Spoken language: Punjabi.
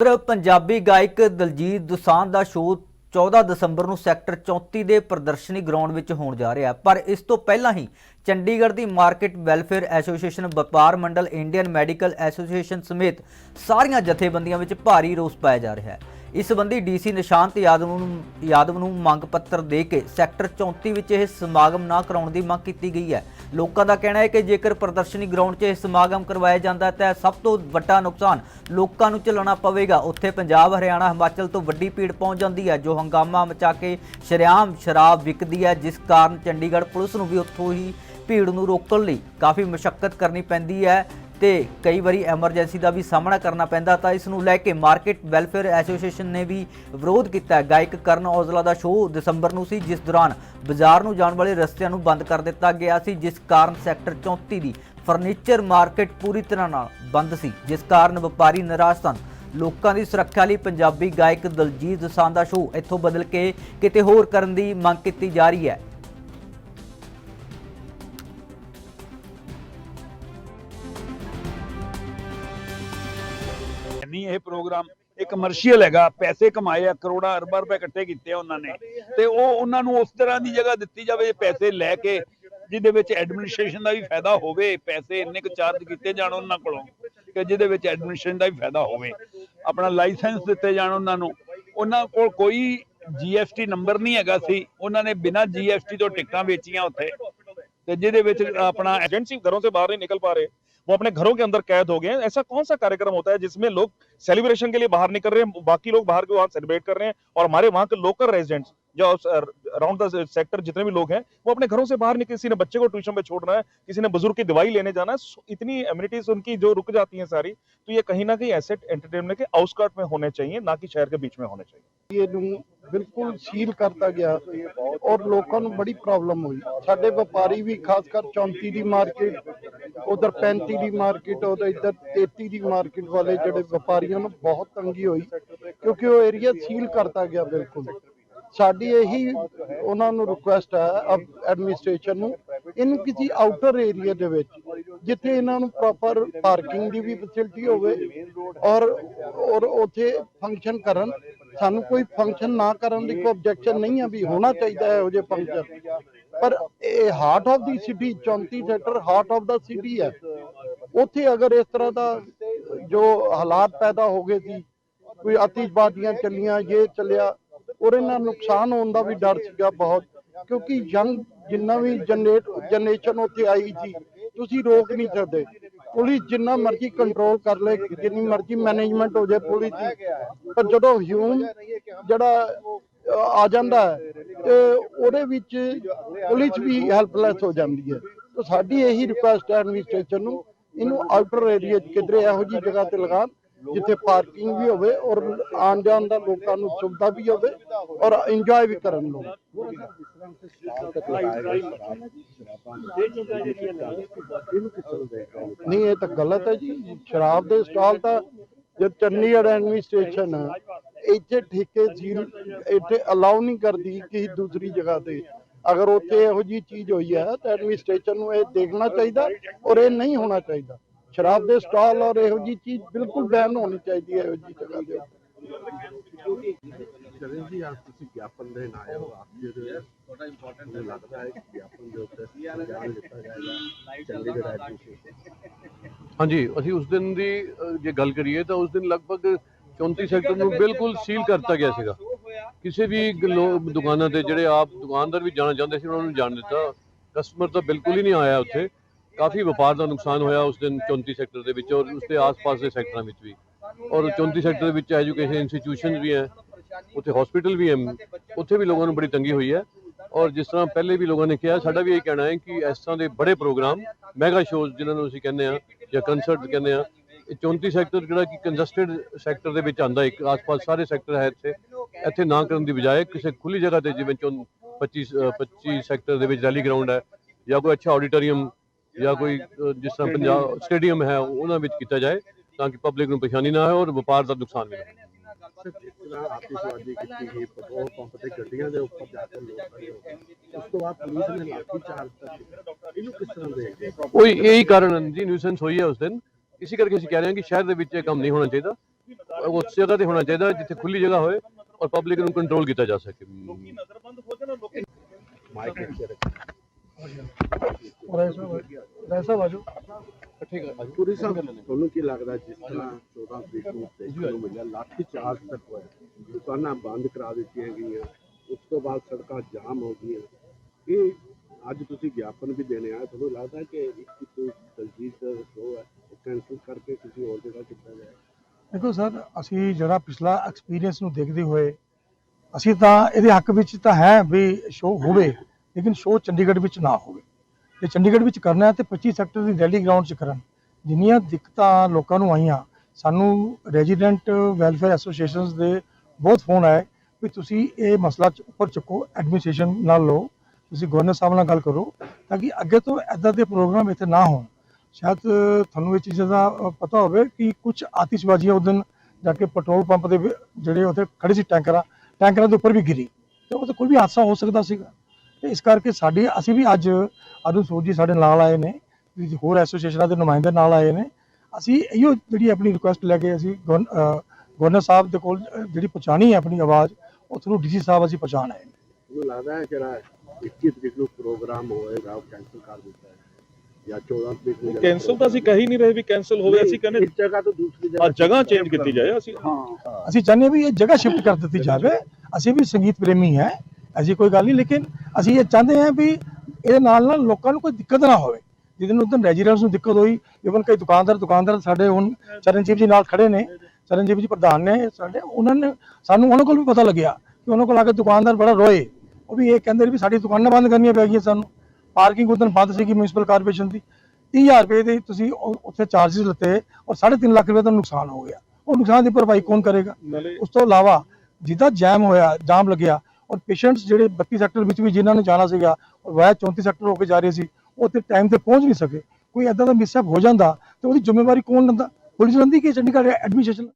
ਉਧਰ ਪੰਜਾਬੀ ਗਾਇਕ ਦਲਜੀਤ ਦੋਸਾਂਝ ਦਾ ਸ਼ੋਅ 14 ਦਸੰਬਰ ਨੂੰ ਸੈਕਟਰ 34 ਦੇ ਪ੍ਰਦਰਸ਼ਨੀ ਗਰਾਊਂਡ ਵਿੱਚ ਹੋਣ ਜਾ ਰਿਹਾ। ਪਰ ਇਸ ਤੋਂ ਪਹਿਲਾਂ ਹੀ ਚੰਡੀਗੜ੍ਹ ਦੀ ਮਾਰਕੀਟ ਵੈਲਫੇਅਰ ਐਸੋਸੀਏਸ਼ਨ, ਵਪਾਰ ਮੰਡਲ, ਇੰਡੀਅਨ ਮੈਡੀਕਲ ਐਸੋਸੀਏਸ਼ਨ ਸਮੇਤ ਸਾਰੀਆਂ ਜਥੇਬੰਦੀਆਂ ਵਿੱਚ ਭਾਰੀ ਰੋਸ ਪਾਇਆ ਜਾ ਰਿਹਾ ਹੈ। ਇਸ ਸੰਬੰਧੀ ਡੀਸੀ ਨਿਸ਼ਾਂਤ ਯਾਦਵ ਨੂੰ ਯਾਦਵ ਨੂੰ ਮੰਗ ਪੱਤਰ ਦੇ ਕੇ ਸੈਕਟਰ 34 ਵਿੱਚ ਇਹ ਸਮਾਗਮ ਨਾ ਕਰਾਉਣ ਦੀ ਮੰਗ ਕੀਤੀ ਗਈ ਹੈ। ਲੋਕਾਂ ਦਾ ਕਹਿਣਾ ਹੈ ਕਿ ਜੇਕਰ ਪ੍ਰਦਰਸ਼ਨੀ ਗਰਾਊਂਡ 'ਚ ਇਹ ਸਮਾਗਮ ਕਰਵਾਇਆ ਜਾਂਦਾ ਤਾਂ ਸਭ ਤੋਂ ਵੱਡਾ ਨੁਕਸਾਨ ਲੋਕਾਂ ਨੂੰ ਝੱਲਣਾ ਪਵੇਗਾ। ਉੱਥੇ ਪੰਜਾਬ, ਹਰਿਆਣਾ, ਹਿਮਾਚਲ ਤੋਂ ਵੱਡੀ ਭੀੜ ਪਹੁੰਚ ਜਾਂਦੀ ਹੈ, ਜੋ ਹੰਗਾਮਾ ਮਚਾ ਕੇ ਸ਼ਰੇਆਮ ਸ਼ਰਾਬ ਵਿਕਦੀ ਹੈ, ਜਿਸ ਕਾਰਨ ਚੰਡੀਗੜ੍ਹ ਪੁਲਿਸ ਨੂੰ ਵੀ ਉੱਥੋਂ ਹੀ ਭੀੜ ਨੂੰ ਰੋਕਣ ਲਈ ਕਾਫੀ ਮੁਸ਼ਕਲ ਕਰਨੀ ਪੈਂਦੀ ਹੈ। ਤੇ ਕਈ ਵਾਰੀ ਐਮਰਜੈਂਸੀ ਦਾ ਵੀ ਸਾਹਮਣਾ ਕਰਨਾ ਪੈਂਦਾ ਤਾਂ ਇਸ ਨੂੰ ਲੈ ਕੇ ਮਾਰਕੀਟ ਵੈਲਫੇਅਰ ਐਸੋਸੀਏਸ਼ਨ ਨੇ ਵੀ ਵਿਰੋਧ ਕੀਤਾ ਗਾਇਕ ਕਰਨ ਔਜਲਾ ਦਾ ਸ਼ੋਅ ਦਸੰਬਰ ਨੂੰ ਸੀ, ਜਿਸ ਦੌਰਾਨ ਬਾਜ਼ਾਰ ਨੂੰ ਜਾਣ ਵਾਲੇ ਰਸਤਿਆਂ ਨੂੰ ਬੰਦ ਕਰ ਦਿੱਤਾ ਗਿਆ ਸੀ, ਜਿਸ ਕਾਰਨ ਸੈਕਟਰ 34 ਦੀ ਫਰਨੀਚਰ ਮਾਰਕੀਟ ਪੂਰੀ ਤਰ੍ਹਾਂ ਨਾਲ ਬੰਦ ਸੀ। ਜਿਸ ਕਾਰਨ ਵਪਾਰੀ ਨਿਰਾਸ਼ ਸਨ। ਲੋਕਾਂ ਦੀ ਸੁਰੱਖਿਆ ਲਈ ਪੰਜਾਬੀ ਗਾਇਕ ਦਲਜੀਤ ਦੋਸਾਂਝ ਦਾ ਸ਼ੋਅ ਇੱਥੋਂ ਬਦਲ ਕੇ ਕਿਤੇ ਹੋਰ ਕਰਨ ਦੀ ਮੰਗ ਕੀਤੀ ਜਾ ਰਹੀ ਹੈ। ਨਹੀਂ ਇਹ ਪ੍ਰੋਗਰਾਮ, ਇਹ ਕਮਰਸ਼ੀਅਲ ਹੈਗਾ, ਪੈਸੇ ਕਮਾਏ ਆ, ਕਰੋੜਾਂ ਅਰਬਾਂ ਰੁਪਏ ਇਕੱਠੇ ਕੀਤੇ ਆ ਉਹਨਾਂ ਨੇ। ਤੇ ਉਹ ਉਹਨਾਂ ਨੂੰ ਉਸ ਤਰ੍ਹਾਂ ਦੀ ਜਗ੍ਹਾ ਦਿੱਤੀ ਜਾਵੇ ਪੈਸੇ ਲੈ ਕੇ, ਜਿਹਦੇ ਵਿੱਚ ਐਡਮਿਨਿਸਟ੍ਰੇਸ਼ਨ ਦਾ ਵੀ ਫਾਇਦਾ ਹੋਵੇ, ਪੈਸੇ ਇੰਨੇ ਕੁ ਚਾਰਜ ਕੀਤੇ ਜਾਣ ਉਹਨਾਂ ਕੋਲੋਂ, ਕਿ ਜਿਹਦੇ ਵਿੱਚ ਐਡਮਿਨਿਸਟ੍ਰੇਸ਼ਨ ਦਾ ਵੀ ਫਾਇਦਾ ਹੋਵੇ। ਆਪਣਾ ਲਾਇਸੈਂਸ ਦਿੱਤੇ ਜਾਣ ਉਹਨਾਂ ਨੂੰ। ਉਹਨਾਂ ਕੋਲ ਕੋਈ ਜੀਐਸਟੀ ਨੰਬਰ ਨਹੀਂ ਹੈਗਾ ਸੀ। ਉਹਨਾਂ ਨੇ ਬਿਨਾਂ ਜੀਐਸਟੀ ਤੋਂ ਟਿਕਟਾਂ ਵੇਚੀਆਂ ਉੱਥੇ। ਤੇ ਜਿਹਦੇ ਵਿੱਚ ਆਪਣਾ ਏਜੰਸੀ ਘਰੋਂ ਤੋਂ ਬਾਹਰ ਨਹੀਂ ਨਿਕਲ ਪਾ ਰਹੇ। वो अपने घरों के अंदर कैद हो गए हैं ऐसा कौन सा कार्यक्रम होता है जिसमें लोग सेलिब्रेशन के लिए बाहर निकल रहे हैं बाकी लोग बाहर के वहां सेलिब्रेट कर रहे हैं और हमारे वहां के लोकल रेजिडेंट्स जो अराउंड द सेक्टर जितने भी लोग हैं वो अपने घरों से बाहर निकल किसी ने बच्चे को ट्यूशन पे छोड़ना है किसी ने बुजुर्ग की दवाई लेने जाना है सो इतनी एम्यूनिटीज उनकी जो रुक जाती हैं सारी तो ये कहीं ना कहीं एसेट एंटरटेनमेंट के आउटस्कर्ट में होने चाहिए ना कि शहर के बीच में होने चाहिए ਇਹਨੂੰ ਬਿਲਕੁਲ ਸੀਲ ਕਰਤਾ ਗਿਆ ਔਰ ਲੋਕਾਂ ਨੂੰ ਬੜੀ ਪ੍ਰੋਬਲਮ ਹੋਈ ਸਾਡੇ ਵਪਾਰੀ ਵੀ ਖਾਸ ਕਰ 34 ਦੀ ਮਾਰਕੀਟ ਉਧਰ 35 ਦੀ ਮਾਰਕੀਟ, ਉਧਰ ਇੱਧਰ 33 ਦੀ ਮਾਰਕੀਟ ਵਾਲੇ ਜਿਹੜੇ ਵਪਾਰੀਆਂ ਨੂੰ ਬਹੁਤ ਤੰਗੀ ਹੋਈ, ਕਿਉਂਕਿ ਉਹ ਏਰੀਆ ਸੀਲ ਕਰਤਾ ਗਿਆ ਬਿਲਕੁਲ। ਸਾਡੀ ਇਹੀ ਉਹਨਾਂ ਨੂੰ ਰਿਕੁਐਸਟ ਹੈ ਐਡਮਿਨਿਸਟ੍ਰੇਸ਼ਨ ਨੂੰ, ਇਹਨੂੰ ਕਿਸੇ ਆਊਟਰ ਏਰੀਆ ਦੇ ਵਿੱਚ, ਜਿੱਥੇ ਇਹਨਾਂ ਨੂੰ ਪ੍ਰੋਪਰ ਪਾਰਕਿੰਗ ਦੀ ਵੀ ਫੈਸਿਲਿਟੀ ਹੋਵੇ ਔਰ ਔਰ ਉੱਥੇ ਫੰਕਸ਼ਨ ਕਰਨ। ਸਾਨੂੰ ਕੋਈ ਫੰਕਸ਼ਨ ਨਾ ਕਰਨ ਦੀ ਕੋਈ ਆਬਜੈਕਸ਼ਨ ਨਹੀਂ ਹੈ ਵੀ ਹੋਣਾ ਚਾਹੀਦਾ ਹੈ ਇਹੋ ਜਿਹੇ ਫੰਕਸ਼ਨ ਪਰ ਇਹ heart of the city 34 sector heart of the city ਹੈ। ਉੱਥੇ ਅਗਰ ਇਸ ਤਰ੍ਹਾਂ ਦਾ ਜੋ ਹਾਲਾਤ ਪੈਦਾ ਹੋ ਗਏ ਸੀ, ਕੋਈ ਆਤਿਸ਼ਬਾਜ਼ੀਆਂ ਚੱਲੀਆਂ ਇਹ ਚੱਲਿਆ ਉਹਦੇ ਨਾਲ ਨੁਕਸਾਨ ਹੋਣ ਦਾ ਵੀ ਡਰ ਸੀਗਾ ਬਹੁਤ, ਕਿਉਂਕਿ ਯੰਗ ਜਿੰਨਾ ਵੀ ਜਨਰੇਟ ਜਨਰੇਸ਼ਨ ਉੱਥੇ ਆਈ ਸੀ, ਤੁਸੀਂ ਰੋਕ ਨਹੀਂ ਸਕਦੇ। ਪੁਲਿਸ ਜਿੰਨਾ ਮਰਜ਼ੀ ਕੰਟਰੋਲ ਕਰ ਲੇ, ਜਿੰਨੀ ਮਰਜ਼ੀ ਮੈਨੇਜਮੈਂਟ ਹੋ ਜਾਏ ਪੁਲਿਸ ਦੀ, ਪਰ ਜਦੋਂ ਹਿਊਮ ਜਿਹੜਾ ਆ ਜਾਂਦਾ ਹੈ ਤੇ ਉਹਦੇ ਵਿੱਚ ਪੁਲਿਸ ਵੀ ਹੈਲਪਲੈਸ ਹੋ ਜਾਂਦੀ ਹੈ। ਤਾਂ ਸਾਡੀ ਇਹੀ ਰਿਕੁਐਸਟ ਹੈ ਐਡਮਿਨਿਸਟ੍ਰੇਸ਼ਨ ਨੂੰ, ਇਹਨੂੰ ਆਊਟਰ ਏਰੀਆ ਕਿਧਰੇ ਇਹੋ ਜਿਹੀ ਜਗ੍ਹਾ ਤੇ ਲਗਾਉਣ ਜਿੱਥੇ ਪਾਰਕਿੰਗ ਵੀ ਹੋਵੇ ਔਰ ਆਉਣ ਜਾਣ ਦਾ ਲੋਕਾਂ ਨੂੰ ਸੁਵਿਧਾ ਵੀ ਹੋਵੇ ਔਰ ਇੰਜੋਏ ਵੀ ਕਰਨ ਲੋਕ ਨਹੀਂ, ਇਹ ਤਾਂ ਗਲਤ ਹੈ ਜੀ। ਸ਼ਰਾਬ ਦੇ ਸਟਾਲ ਤਾਂ ਜਦ ਚੰਡੀਗੜ੍ਹ ਐਡਮਿਨਿਸਟ੍ਰੇਸ਼ਨ ਇੱਥੇ ਠੇਕੇ ਸੀਲ ਇੱਥੇ ਅਲਾਉ ਨਹੀਂ ਕਰਦੀ ਕਿਸੇ ਦੂਸਰੀ ਜਗ੍ਹਾ ਤੇ। ਅਗਰ ਉੱਥੇ ਇਹੋ ਜੀ ਚੀਜ਼ ਹੋਈ ਹੈ ਤਾਂ ਐਡਮਿਨਿਸਟ੍ਰੇਸ਼ਨ ਨੂੰ ਇਹ ਦੇਖਣਾ ਚਾਹੀਦਾ ਔਰ ਇਹ ਨਹੀਂ ਹੋਣਾ ਚਾਹੀਦਾ। ਸ਼ਰਾਬ ਦੇ ਸਟਾਲ ਔਰ ਇਹੋ ਜੀ ਚੀਜ਼ ਬਿਲਕੁਲ ਬੈਨ ਹੋਣੀ ਚਾਹੀਦੀ ਹੈ ਇਹੋ ਜੀ ਜਗ੍ਹਾ ਦੇ ਉੱਤੇ ਚਰਨ ਜੀ ਅੱਜ ਤੁਸੀਂ ਗਿਆਪਨ ਦੇਣ ਆਏ ਹੋ ਆਪ ਜੀ ਦੇ। ਬੜਾ ਇੰਪੋਰਟੈਂਟ ਲੱਗਦਾ ਹੈ ਕਿ ਗਿਆਪਨ ਦੇ ਉੱਤੇ ਗਿਆਨ ਦਿੱਤਾ ਜਾਏਗਾ ਚੰਡੀਗੜ੍ਹ ਐਡਮਿਨਿਸਟ੍ਰੇਸ਼ਨ। ਹਾਂਜੀ ਅਸੀਂ ਉਸ ਦਿਨ ਦੀ ਜੇ ਗੱਲ ਕਰੀਏ ਤਾਂ ਉਸ ਦਿਨ ਲਗਭਗ 34 ਸੈਕਟਰ ਨੂੰ ਬਿਲਕੁਲ ਸੀਲ ਕਰਤਾ ਗਿਆ ਸੀਗਾ। ਕਿਸੇ ਵੀ ਗ- ਲੋ- ਦੁਕਾਨਾਂ ਤੇ ਜਿਹੜੇ ਆਪ ਦੁਕਾਨਦਾਰ ਵੀ ਜਾਣਾ ਚਾਹੁੰਦੇ ਸੀ, ਉਹਨਾਂ ਨੂੰ ਜਾਣ ਦਿੱਤਾ। ਕਸਟਮਰ ਤਾਂ ਬਿਲਕੁਲ ਹੀ ਨਹੀਂ ਆਇਆ ਉੱਥੇ। ਕਾਫੀ ਵਪਾਰ ਦਾ ਨੁਕਸਾਨ ਹੋਇਆ ਉਸ ਦਿਨ 34 ਸੈਕਟਰ ਦੇ ਵਿੱਚ ਔਰ ਉਸ ਦੇ ਆਸ-ਪਾਸ ਦੇ ਸੈਕਟਰਾਂ ਵਿੱਚ ਵੀ। ਔਰ 34 ਸੈਕਟਰ ਦੇ ਵਿੱਚ ਐਜੂਕੇਸ਼ਨ ਇੰਸਟੀਟਿਊਸ਼ਨ ਵੀ ਹੈ, ਉੱਥੇ ਹਸਪੀਟਲ ਵੀ ਹੈ, ਉੱਥੇ ਵੀ ਲੋਕਾਂ ਨੂੰ ਬੜੀ ਤੰਗੀ ਹੋਈ ਹੈ। ਔਰ ਜਿਸ ਤਰ੍ਹਾਂ ਪਹਿਲੇ ਵੀ ਲੋਕਾਂ ਨੇ ਕਿਹਾ, ਸਾਡਾ ਵੀ ਇਹ ਕਹਿਣਾ ਹੈ ਕਿ ਇਸ ਤਰ੍ਹਾਂ ਦੇ ਬੜੇ ਪ੍ਰੋਗਰਾਮ ਮੈਗਾ ਸ਼ੋਜ਼ ਜਿਨ੍ਹਾਂ ਨੂੰ ਅਸੀਂ ਕਹਿੰਦੇ ਆ ਜਾਂ ਕੰਸਰਟ ਕਹਿੰਦੇ ਆ ਇਹ 34 ਸੈਕਟਰ ਜਿਹੜਾ ਕਿ ਕੰਜਸਟਡ ਸੈਕਟਰ ਦੇ ਵਿੱਚ ਆਂਦਾ ਇੱਕ ਆਸ-ਪਾਸ ਸਾਰੇ ਸੈਕਟਰ ਹੈ ਇੱਥੇ। ਇੱਥੇ ਨਾ ਕਰਨ ਦੀ ਬਜਾਏ ਕਿਸੇ ਖੁੱਲੀ ਜਗ੍ਹਾ ਤੇ ਜਿਵੇਂ ਚੌਂ 25 ਅ, 25 ਸੈਕਟਰ ਦੇ ਵਿੱਚ ਰੈਲੀ ਗਰਾਊਂਡ ਹੈ ਜਾਂ ਕੋਈ ਅੱਛਾ ਆਡੀਟੋਰੀਅਮ ਜਾਂ ਕੋਈ ਜਿਸ ਤਰ੍ਹਾਂ ਪੰਜਾਬ ਸਟੇਡੀਅਮ ਹੈ ਉਹਨਾਂ ਵਿੱਚ ਕੀਤਾ ਜਾਏ ਤਾਂ ਕਿ ਪਬਲਿਕ ਨੂੰ ਪਰੇਸ਼ਾਨੀ ਨਾ ਹੋਵੇ ਔਰ ਵਪਾਰ ਦਾ ਨੁਕਸਾਨ ਨਾ ਹੋਵੇ ਸਰ ਜਿਸ ਤਰ੍ਹਾਂ ਆਤਿਸ਼ਬਾਜ਼ੀ ਕੀਤੀ ਗਈ ਪੈਟਰੋਲ ਪੰਪ ਤੇ ਗੱਡੀਆਂ ਦੇ ਉੱਪਰ ਜਾ ਕੇ ਲੋਕ ਖੜੇ ਹੋ ਗਏ। ਉਸ ਤੋਂ ਬਾਅਦ ਪੁਲਿਸ ਨੇ ਲਾਠੀ ਚਾਰਜ ਕੀਤਾ ਇਹਨੂੰ ਕਿਸ ਤਰ੍ਹਾਂ ਦੇਖਦੇ ਹੋ? ਉਹੀ ਇਹੀ ਕਾਰਨ ਜੀ ਨਿਊਸੈਂਸ ਹੋਈ ਹੈ ਉਸ ਦਿਨ। ਇਸੇ ਕਰਕੇ ਅਸੀਂ ਕਹਿ ਰਹੇ ਹਾਂ ਕਿ ਸ਼ਹਿਰ ਦੇ ਵਿੱਚ ਇਹ ਕੰਮ ਨਹੀਂ ਹੋਣਾ ਚਾਹੀਦਾ। ਉਸ ਜਗ੍ਹਾ ਤੇ ਹੋਣਾ ਚਾਹੀਦਾ ਜਿੱਥੇ ਖੁੱਲੀ ਜਗ੍ਹਾ ਹੋਏ ਔਰ ਪਬਲਿਕ ਨੂੰ ਕੰਟਰੋਲ ਕੀਤਾ ਜਾ ਸਕੇ। ਮਾਈਕ ਇੱਥੇ ਰੱਖੋ। ਵੈਸਾ ਬਾਜੂ ਪੂਰੀ ਸਾਹਿਬ ਤੁਹਾਨੂੰ ਕੀ ਲੱਗਦਾ ਜਿਸ ਤਰ੍ਹਾਂ 14 ਤਰੀਕ ਨੂੰ ਦੇਖਣ ਨੂੰ ਮਿਲਿਆ ਲਾਠੀ ਚਾਰਜ ਤੱਕ ਹੋਇਆ। ਦੁਕਾਨਾਂ ਬੰਦ ਕਰਾ ਦਿੱਤੀਆਂ ਗਈਆਂ। ਉਸ ਤੋਂ ਬਾਅਦ ਸੜਕਾਂ ਜਾਮ ਹੋ ਗਈਆਂ। ਇਹ ਅੱਜ ਤੁਸੀਂ ਗਿਆਪਨ ਵੀ ਦੇਣੇ ਆਏ ਤੁਹਾਨੂੰ ਲੱਗਦਾ ਕਿ ਇੱਕ ਕੋਈ ਦਲਜੀਤ ਦਾ ਸ਼ੋਅ ਹੈ ਉਹ ਕੈਂਸਲ ਕਰਕੇ ਕਿਸੇ ਹੋਰ ਜਗ੍ਹਾ ਕੀਤਾ ਜਾਏ ਦੇਖੋ ਸਰ, ਅਸੀਂ ਜਿਹੜਾ ਪਿਛਲਾ ਐਕਸਪੀਰੀਅੰਸ ਨੂੰ ਦੇਖਦੇ ਹੋਏ, ਅਸੀਂ ਤਾਂ ਇਹਦੇ ਹੱਕ ਵਿੱਚ ਤਾਂ ਹੈ ਵੀ ਸ਼ੋਅ ਹੋਵੇ, ਲੇਕਿਨ ਸ਼ੋਅ ਚੰਡੀਗੜ੍ਹ ਵਿੱਚ ਨਾ ਹੋਵੇ। ਜੇ ਚੰਡੀਗੜ੍ਹ ਵਿੱਚ ਕਰਨਾ ਹੈ ਤੇ 25 ਸੈਕਟਰ ਦੀ ਰੈਲੀ ਗਰਾਊਂਡ 'ਚ ਕਰਨ। ਜਿੰਨੀਆਂ ਦਿੱਕਤਾਂ ਲੋਕਾਂ ਨੂੰ ਆਈਆਂ, ਸਾਨੂੰ ਰੈਜ਼ੀਡੈਂਟ ਵੈਲਫੇਅਰ ਐਸੋਸੀਏਸ਼ਨਸ ਦੇ ਬਹੁਤ ਫੋਨ ਆਏ ਵੀ ਤੁਸੀਂ ਇਹ ਮਸਲਾ ਚ- ਉੱਪਰ ਚੁੱਕੋ ਐਡਮਿਨਿਸਟ੍ਰੇਸ਼ਨ ਨਾਲ ਲਓ। ਤੁਸੀਂ ਗਵਰਨਰ ਸਾਹਿਬ ਨਾਲ ਗੱਲ ਕਰੋ, ਤਾਂ ਕਿ ਅੱਗੇ ਤੋਂ ਐਦਾਂ ਦੇ ਪ੍ਰੋਗਰਾਮ ਇੱਥੇ ਨਾ ਹੋਣ। ਸ਼ਾਇਦ ਤੁਹਾਨੂੰ ਇਹ ਚੀਜ਼ਾਂ ਦਾ ਪਤਾ ਹੋਵੇ ਕਿ ਕੁਝ ਆਤਿਸ਼ਬਾਜ਼ੀਆਂ ਉਸ ਜਾ ਕੇ ਪੈਟਰੋਲ ਪੰਪ ਦੇ ਜਿਹੜੇ ਉੱਥੇ ਖੜੇ ਸੀ ਟੈਂਕਰਾਂ ਟੈਂਕਰਾਂ ਦੇ ਉੱਪਰ ਵੀ ਗਿਰੀ। ਤੇ ਉਹ ਕੋਈ ਵੀ ਹਾਦਸਾ ਹੋ ਸਕਦਾ ਸੀਗਾ। ਤੇ ਇਸ ਕਰਕੇ ਸਾਡੀ, ਅਸੀਂ ਵੀ ਅੱਜ ਅਰੁਣ ਸੂਦ ਜੀ ਸਾਡੇ ਨਾਲ ਆਏ ਨੇ ਹੋਰ ਐਸੋਸੀਏਸ਼ਨਾਂ ਦੇ ਨੁਮਾਇੰਦੇ ਨਾਲ ਆਏ ਨੇ। ਅਸੀਂ ਇਹੋ ਜਿਹੜੀ ਆਪਣੀ ਰਿਕੁਐਸਟ ਲੈ ਕੇ ਅਸੀਂ ਗਵਰਨਰ ਸਾਹਿਬ ਦੇ ਕੋਲ ਜਿਹੜੀ ਪਹੁੰਚਾਣੀ ਹੈ ਆਪਣੀ ਆਵਾਜ਼, ਉਹ ਥਰੂ ਡੀਸੀ ਸਾਹਿਬ ਅਸੀਂ ਪਹੁੰਚਾਉਣ ਆਏ ਨੇ। ਮੈਨੂੰ ਲੱਗਦਾ ਹੈ ਜਿਹੜਾ 21 ਤਰੀਕ ਨੂੰ ਪ੍ਰੋਗਰਾਮ ਹੋਏਗਾ, ਉਹ ਕੈਂਸਲ ਕਰ ਦਿੱਤਾ ਹੈ ਜਾਂ 14 ਤਰੀਕ ਨੂੰ ਕੈਂਸਲ ਤਾਂ ਅਸੀਂ ਕਹਿ ਹੀ ਨਹੀਂ ਰਹੇ ਵੀ ਕੈਂਸਲ ਹੋਵੇ ਅਸੀਂ ਕਹਿੰਦੇ ਇੱਕ ਜਗ੍ਹਾ ਤੋਂ ਦੂਸਰੀ ਆ ਜਗ੍ਹਾ ਚੇਂਜ ਕੀਤੀ ਜਾਏ ਅਸੀਂ ਅਸੀਂ ਚਾਹੁੰਦੇ ਹਾਂ ਵੀ ਇਹ ਜਗ੍ਹਾ ਸ਼ਿਫਟ ਕਰ ਦਿੱਤੀ ਜਾਵੇ। ਅਸੀਂ ਵੀ ਸੰਗੀਤ ਪ੍ਰੇਮੀ ਹੈ ਐਸੀ ਕੋਈ ਗੱਲ ਨਹੀਂ ਲੇਕਿਨ ਅਸੀਂ ਇਹ ਚਾਹੁੰਦੇ ਹਾਂ ਵੀ ਇਹਦੇ ਨਾਲ ਨਾਲ ਲੋਕਾਂ ਨੂੰ ਕੋਈ ਦਿੱਕਤ ਨਾ ਹੋਵੇ। ਜਿਹਦੇ ਨੂੰ ਉਦੋਂ ਰੈਜ਼ੀਡੈਂਟਸ ਨੂੰ ਦਿੱਕਤ ਹੋਈ ਇਵਨ ਕਈ ਦੁਕਾਨਦਾਰ ਦੁਕਾਨਦਾਰ ਸਾਡੇ ਹੁਣ ਚਰਨਜੀਤ ਜੀ ਨਾਲ ਖੜੇ ਨੇ ਚਰਨਜੀਤ ਜੀ ਪ੍ਰਧਾਨ ਨੇ ਸਾਡੇ ਉਹਨਾਂ ਨੇ ਸਾਨੂੰ ਉਹਨਾਂ ਕੋਲ ਵੀ ਪਤਾ ਲੱਗਿਆ ਕਿ ਉਹਨਾਂ ਕੋਲ ਆ ਕੇ ਦੁਕਾਨਦਾਰ ਬੜਾ ਰੋਏ। ਉਹ ਵੀ ਇਹ ਕਹਿੰਦੇ ਵੀ ਸਾਡੀ ਦੁਕਾਨਾਂ ਬੰਦ ਕਰਨੀਆਂ ਪੈ ਗਈਆਂ ਸਾਨੂੰ। ਪਾਰਕਿੰਗ ਉਦੋਂ ਬੰਦ ਸੀਗੀ ਮਿਊਨਿਸਪਲ ਕਾਰਪੋਰੇਸ਼ਨ ਦੀ 30000 ਰੁਪਏ ਦੇ ਤੁਸੀਂ ਉੱਥੇ ਚਾਰजेस ਲੱਤੇ ਔਰ 3.5 ਲੱਖ ਰੁਪਏ ਦਾ ਨੁਕਸਾਨ ਹੋ ਗਿਆ। ਉਹ ਨੁਕਸਾਨ ਦੀ ਭਰਪਾਈ ਕੌਣ ਕਰੇਗਾ? ਉਸ ਤੋਂ ਇਲਾਵਾ ਜਿੱਦਾਂ ਜੈਮ ਹੋਇਆ ਜਾਮ ਲੱਗਿਆ ਔਰ ਪੇਸ਼ੈਂਟਸ ਜਿਹੜੇ 32 ਸੈਕਟਰ ਵਿੱਚ ਵੀ ਜਿਨ੍ਹਾਂ ਨੇ ਜਾਣਾ ਸੀਗਾ ਔਰ ਵਾਇਆ 34 ਸੈਕਟਰ ਹੋ ਕੇ ਜਾ ਰਹੇ ਸੀ ਤੇ ਟਾਈਮ ਤੇ ਪਹੁੰਚ ਨਹੀਂ ਸਕੇ। ਕੋਈ ਐਦਾਂ ਦਾ ਮਿਸਹੈਪ ਹੋ ਜਾਂਦਾ ਤੇ ਉਹਦੀ ਜ਼ਿੰਮੇਵਾਰੀ ਕੌਣ ਲੈਂਦਾ? ਪੁਲਿਸ ਲੈਂਦੀ ਕਿ ਚੰਡੀਗੜ੍ਹ ਐਡਮਿਨਿਸਟ੍ਰੇਸ਼ਨ